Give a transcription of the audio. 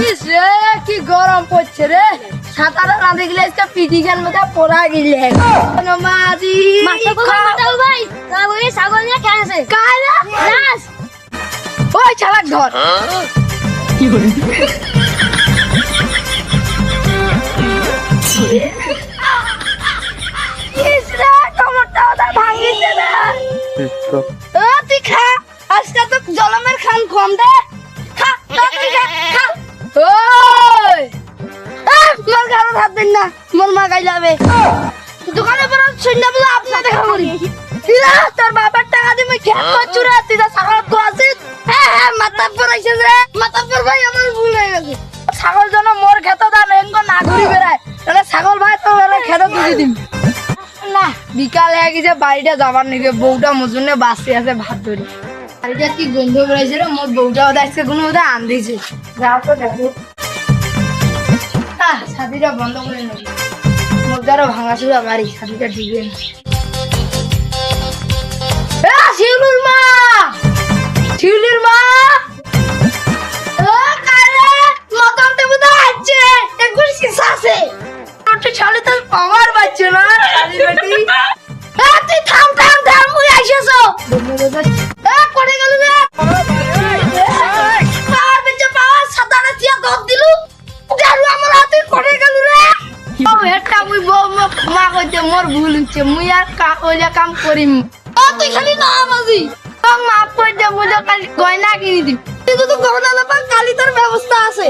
রে কি গরম পড়ছে রে? সাঁতার না দেখলে আজকে পিটিকের মধ্যে পড়া গেলে। মাঝি ভাই ছাগল নিয়ে ওই চালাক ধর। তুই খা। আজকে তো জলমের খান কম দে। আহ, মোর গাড়ি হাত না মা গাই যাবে। দোকানে বেলা করি তোর বাবার টাকা দিয়ে তুই ছাগল তো আছিস। হ্যাঁ হ্যাঁ মাথা রে মাথা আমার ভুল হয়ে গেছে। ছাগল মোর দান এঙ্গ না ঘুরি বেড়ায় তাহলে ছাগল ভাই তো এরা খেত দিয়ে দিম। না বিকাল হয়ে গেছে বাড়িটা যাবার নাকি বউটা মজুনে বাসি আছে ভাত ধরে। বাড়িটা কি গন্ধ বেড়াইছে রে মোর বউটা ওদের আজকে কোনো ওদের আন দিয়েছে যাও তো দেখো। আহ ছাতিটা বন্ধ করে নেব। মুদ্রারও ভাঙাচুরা বাড়ি, ছাতিটা ঢুকবে না শিউলির মা! শিউলির মা! ও, কারে? মতন তো বুদা আছে একবার শিশা আছে? ওটা ছালে তো পাওয়ার পাচ্ছে না শালি বেটি। কইতে মোর ভুল হচ্ছে, মুই আর কা কাম করিম। ও, তুই খালি না আমাজি তো মাফ করে দে, মুই তো কালি গয়না কিনি দিম। তুই তো গহনা লবা কালি তোর ব্যবস্থা আছে।